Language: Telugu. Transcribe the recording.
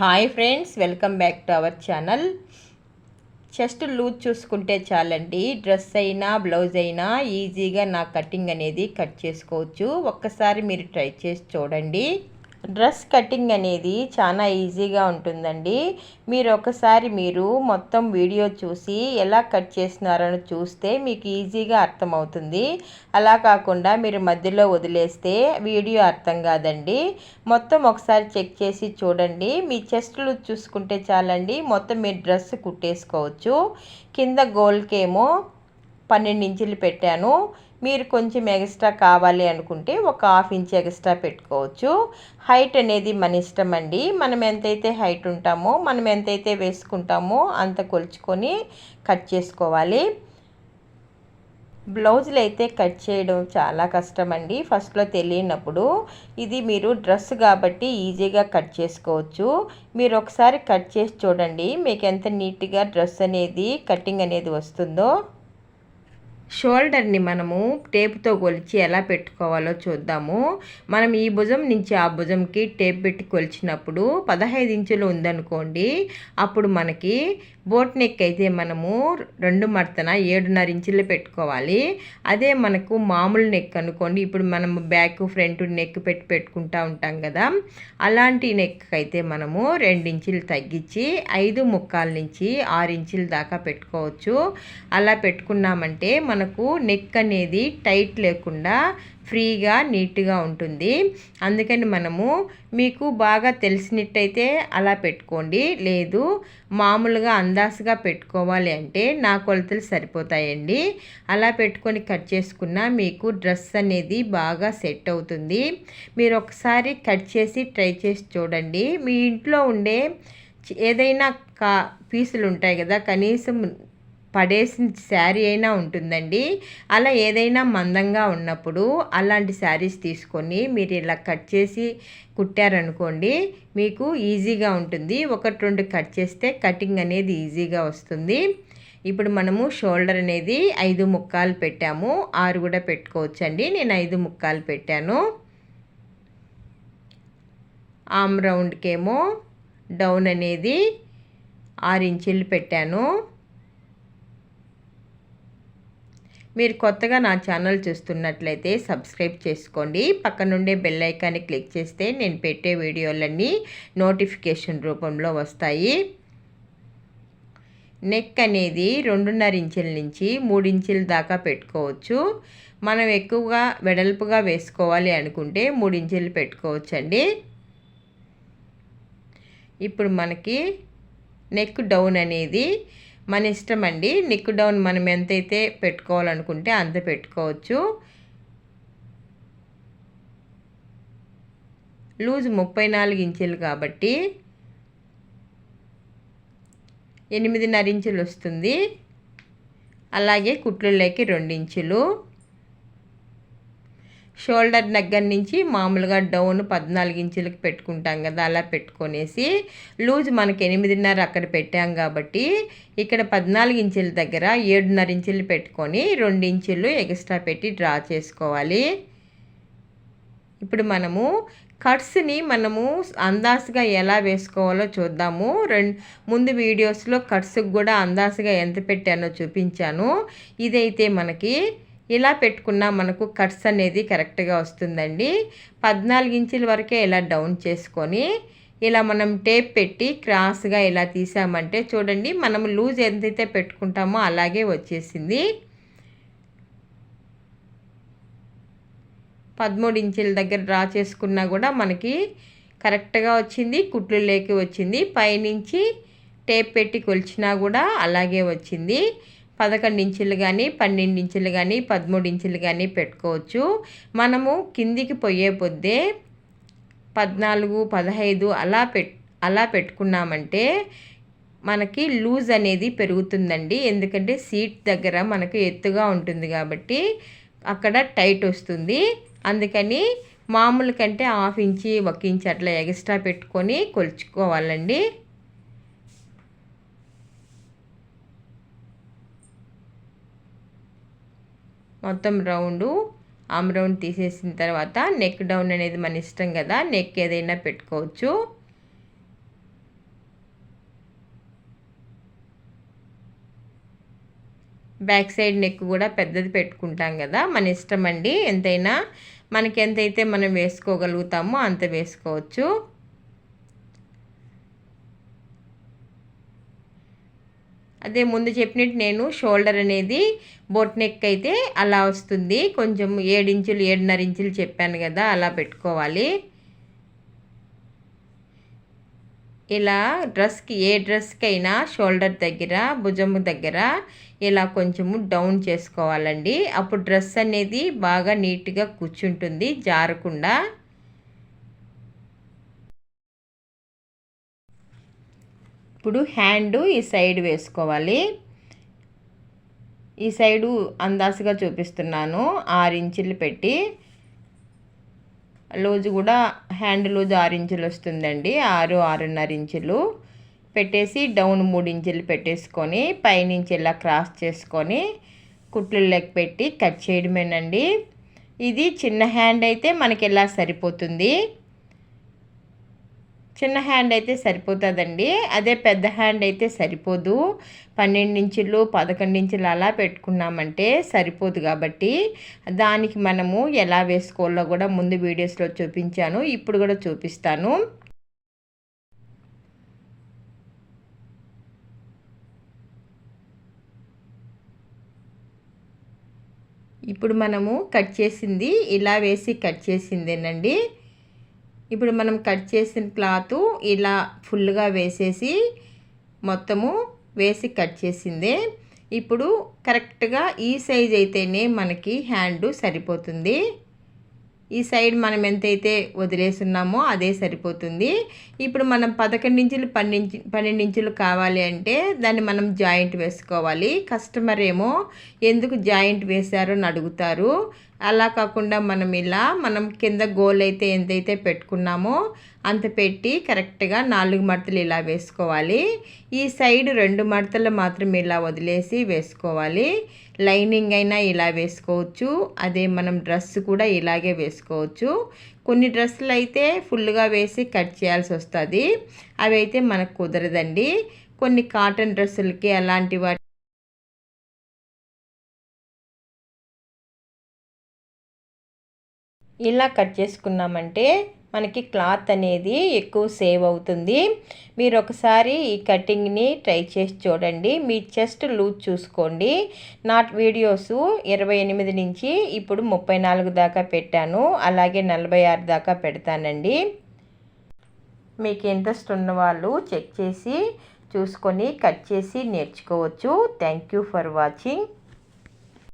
Hi friends welcome back to our channel chest loose చూసుకుంటే చాలండి. డ్రెస్ అయినా బ్లౌజ్ అయినా ఈజీగా నా కటింగ్ అనేది కట్ చేసుకోవచ్చు. ఒక్కసారి మీరు ట్రై చేసి చూడండి. డ్రెస్ కటింగ్ అనేది చాలా ఈజీగా ఉంటుందండి. మీరు ఒకసారి మీరు మొత్తం వీడియో చూసి ఎలా కట్ చేస్తున్నారని చూస్తే మీకు ఈజీగా అర్థమవుతుంది. అలా కాకుండా మీరు మధ్యలో వదిలేస్తే వీడియో అర్థం కాదండి. మొత్తం ఒకసారి చెక్ చేసి చూడండి. మీ చెస్ట్లు చూసుకుంటే చాలండి. మొత్తం మీరు డ్రెస్ కుట్టేసుకోవచ్చు. కింద గోల్కేమో పన్నెండు ఇంచులు పెట్టాను. మీరు కొంచెం ఎక్స్ట్రా కావాలి అనుకుంటే ఒక హాఫ్ ఇంచ్ ఎక్స్ట్రా పెట్టుకోవచ్చు. హైట్ అనేది మన ఇష్టం అండి. మనం ఎంతైతే హైట్ ఉంటామో మనం ఎంతైతే వేసుకుంటామో అంత కొలుచుకొని కట్ చేసుకోవాలి. బ్లౌజులు అయితే కట్ చేయడం చాలా కష్టం అండి. ఫస్ట్లో తెలియనప్పుడు ఇది మీరు డ్రెస్ కాబట్టి ఈజీగా కట్ చేసుకోవచ్చు. మీరు ఒకసారి కట్ చేసి చూడండి. మీకు ఎంత నీట్గా డ్రెస్ అనేది కటింగ్ అనేది వస్తుందో. షోల్డర్ని మనము టేప్తో కొలిచి ఎలా పెట్టుకోవాలో చూద్దాము. మనం ఈ భుజం నుంచి ఆ భుజంకి టేప్ పెట్టి కొలిచినప్పుడు పదహైదు ఇంచులు ఉందనుకోండి. అప్పుడు మనకి బోట్ నెక్ అయితే మనము రెండు మడతన ఏడున్నర ఇంచులు పెట్టుకోవాలి. అదే మనకు మామూలు నెక్ అనుకోండి. ఇప్పుడు మనం బ్యాక్ ఫ్రంట్ నెక్ పెట్టి పెట్టుకుంటా ఉంటాం కదా. అలాంటి నెక్ అయితే మనము ఇంచులు తగ్గించి ఐదు ముక్కాల నుంచి ఆరు ఇంచుల దాకా పెట్టుకోవచ్చు. అలా పెట్టుకున్నామంటే మనకు నెక్ అనేది టైట్ లేకుండా ఫ్రీగా నీట్గా ఉంటుంది. అందుకని మనము మీకు బాగా తెలిసినట్టయితే అలా పెట్టుకోండి. లేదు మామూలుగా అందాసుగా పెట్టుకోవాలి అంటే నా కొలతలు సరిపోతాయండి. అలా పెట్టుకొని కట్ చేసుకున్న మీకు డ్రెస్ అనేది బాగా సెట్ అవుతుంది. మీరు ఒకసారి కట్ చేసి ట్రై చేసి చూడండి. మీ ఇంట్లో ఉండే ఏదైనా కా పీసులు ఉంటాయి కదా కనీసం పడేసిన శారీ అయినా ఉంటుందండి. అలా ఏదైనా మందంగా ఉన్నప్పుడు అలాంటి శారీస్ తీసుకొని మీరు ఇలా కట్ చేసి కుట్టారనుకోండి మీకు ఈజీగా ఉంటుంది. ఒకటి రెండు కట్ చేస్తే కటింగ్ అనేది ఈజీగా వస్తుంది. ఇప్పుడు మనము షోల్డర్ అనేది ఐదు ముక్కాలు పెట్టాము. ఆరు కూడా పెట్టుకోవచ్చండి. నేను ఐదు ముక్కాలు పెట్టాను. ఆమ్ రౌండ్కేమో డౌన్ అనేది ఆరు ఇంచులు పెట్టాను. మీరు కొత్తగా నా ఛానల్ చూస్తున్నట్లయితే సబ్స్క్రైబ్ చేసుకోండి. పక్కనుండే బెల్ ఐకాన్ని క్లిక్ చేస్తే నేను పెట్టే వీడియోలన్నీ నోటిఫికేషన్ రూపంలో వస్తాయి. నెక్ అనేది రెండున్నర ఇంచుల నుంచి మూడు ఇంచుల దాకా పెట్టుకోవచ్చు. మనం ఎక్కువగా వెడల్పుగా వేసుకోవాలి అనుకుంటే మూడు ఇంచులు పెట్టుకోవచ్చండి. ఇప్పుడు మనకి నెక్ డౌన్ అనేది మన ఇష్టం అండి నిక్ డౌన్ మనం ఎంతైతే పెట్టుకోవాలనుకుంటే అంత పెట్టుకోవచ్చు. లూజ్ ముప్పై నాలుగు ఇంచులు కాబట్టి ఎనిమిదిన్నర ఇంచులు వస్తుంది. అలాగే కుట్లలోకి రెండు ఇంచులు. షోల్డర్ దగ్గర నుంచి మామూలుగా డౌన్ పద్నాలుగు ఇంచులకి పెట్టుకుంటాం కదా అలా పెట్టుకొనేసి లూజ్ మనకి ఎనిమిదిన్నర అక్కడ పెట్టాం కాబట్టి ఇక్కడ పద్నాలుగు ఇంచుల దగ్గర ఏడున్నర ఇంచులు పెట్టుకొని రెండు ఇంచులు ఎక్స్ట్రా పెట్టి డ్రా చేసుకోవాలి. ఇప్పుడు మనము కట్స్ని మనము అందాసుగా ఎలా వేసుకోవాలో చూద్దాము. రెండు ముందు వీడియోస్లో కట్స్కి కూడా అందాసుగా ఎంత పెట్టానో చూపించాను. ఇదైతే మనకి ఇలా పెట్టుకున్నా మనకు కట్స్ అనేది కరెక్ట్గా వస్తుందండి. పద్నాలుగు ఇంచుల వరకే ఇలా డౌన్ చేసుకొని ఇలా మనం టేప్ పెట్టి క్రాస్గా ఇలా తీసామంటే చూడండి మనం లూజ్ ఎంతైతే పెట్టుకుంటామో అలాగే వచ్చేసింది. పదమూడు ఇంచుల దగ్గర డ్రా చేసుకున్నా కూడా మనకి కరెక్ట్గా వచ్చింది కుట్లు లేకి వచ్చింది. పైనుంచి టేప్ పెట్టి కొలిచినా కూడా అలాగే వచ్చింది. పదకొండు ఇంచులు కానీ పన్నెండు ఇంచులు కానీ పదమూడు ఇంచులు కానీ పెట్టుకోవచ్చు. మనము కిందికి పోయే పొద్దే పద్నాలుగు పదహైదు అలా పెట్ అలా పెట్టుకున్నామంటే మనకి లూజ్ అనేది పెరుగుతుందండి. ఎందుకంటే సీట్ దగ్గర మనకు ఎత్తుగా ఉంటుంది కాబట్టి అక్కడ టైట్ వస్తుంది. అందుకని మామూలు కంటే హాఫ్ ఇంచి ఒక ఇంచ్ అట్లా ఎక్స్ట్రా పెట్టుకొని కొలుచుకోవాలండి. మొత్తం రౌండ్. ఆమ్ రౌండ్ తీసేసిన తర్వాత నెక్ డౌన్ అనేది మన ఇష్టం కదా నెక్ ఏదైనా పెట్టుకోవచ్చు. బ్యాక్ సైడ్ నెక్ కూడా పెద్దది పెట్టుకుంటాం కదా మన ఇష్టం అండి. ఎంతైనా మనకి ఎంతైతే మనం వేసుకోగలుగుతామో అంత వేసుకోవచ్చు. అదే ముందు చెప్పినట్టు నేను షోల్డర్ అనేది బోట్ నెక్ అయితే అలా వస్తుంది. కొంచెం ఏడించులు ఏడున్నర ఇంచులు చెప్పాను కదా అలా పెట్టుకోవాలి. ఇలా డ్రెస్కి ఏ డ్రెస్కి అయినా షోల్డర్ దగ్గర భుజం దగ్గర ఇలా కొంచెము డౌన్ చేసుకోవాలండి. అప్పుడు డ్రెస్ అనేది బాగా నీట్గా కూర్చుంటుంది జారకుండా. ఇప్పుడు హ్యాండ్ ఈ సైడ్ వేసుకోవాలి. ఈ సైడు అందాసుగా చూపిస్తున్నాను. ఆరు ఇంచులు పెట్టి లోజు కూడా హ్యాండ్ లూజ్ ఆరు ఇంచులు వస్తుందండి. ఆరు ఆరున్నర ఇంచులు పెట్టేసి డౌన్ మూడు ఇంచులు పెట్టేసుకొని పైనుంచి ఇలా క్రాస్ చేసుకొని కుట్లు లెక్క పెట్టి కట్ చేయడమేనండి. ఇది చిన్న హ్యాండ్ అయితే మనకి ఇలా సరిపోతుంది? చిన్న హ్యాండ్ అయితే సరిపోతుందండి. అదే పెద్ద హ్యాండ్ అయితే సరిపోదు. పన్నెండు ఇంచులు పదకొండు ఇంచులు అలా పెట్టుకున్నామంటే సరిపోదు కాబట్టి దానికి మనము ఎలా వేసుకోవాలో కూడా ముందు వీడియోస్లో చూపించాను. ఇప్పుడు కూడా చూపిస్తాను. ఇప్పుడు మనము కట్ చేసింది ఇలా వేసి కట్ చేసిందేనండి. ఇప్పుడు మనం కట్ చేసిన క్లాత్ ఇలా ఫుల్గా వేసేసి మొత్తము వేసి కట్ చేసిందే. ఇప్పుడు కరెక్ట్గా ఈ సైజ్ అయితేనే మనకి హ్యాండ్ సరిపోతుంది. ఈ సైడ్ మనం ఎంతైతే వదిలేస్తున్నామో అదే సరిపోతుంది. ఇప్పుడు మనం పదకొండు ఇంచులు పన్నెండు పన్నెండు ఇంచులు కావాలి అంటే దాన్ని మనం జాయింట్ వేసుకోవాలి. కస్టమర్ ఏమో ఎందుకు జాయింట్ వేశారో అని అడుగుతారు. అలా కాకుండా మనం ఇలా మనం కింద గోల్ అయితే ఎంతైతే పెట్టుకున్నామో అంత పెట్టి కరెక్ట్గా నాలుగు మడతలు ఇలా వేసుకోవాలి. ఈ సైడ్ రెండు మడతలు మాత్రం ఇలా వదిలేసి వేసుకోవాలి. లైనింగ్ అయినా ఇలా వేసుకోవచ్చు. అదే మనం డ్రెస్ కూడా ఇలాగే వేసుకోవచ్చు. కొన్ని డ్రెస్సులు అయితే ఫుల్గా వేసి కట్ చేయాల్సి వస్తుంది. అవి అయితే మనకు కుదరదండి. కొన్ని కాటన్ డ్రెస్సులకి అలాంటి వాటి ఇలా కట్ చేసుకున్నామంటే మనకి క్లాత్ అనేది ఎక్కువ సేవ్ అవుతుంది. మీరు ఒకసారి ఈ కటింగ్ని ట్రై చేసి చూడండి. మీ చెస్ట్ లూజ్ చూసుకోండి. నా వీడియోస్ ఇరవై ఎనిమిది నుంచి ఇప్పుడు ముప్పై నాలుగు దాకా పెట్టాను. అలాగే నలభై ఆరు దాకా పెడతానండి. మీకు ఇంట్రెస్ట్ ఉన్న వాళ్ళు చెక్ చేసి చూసుకొని కట్ చేసి నేర్చుకోవచ్చు. Thank you for watching.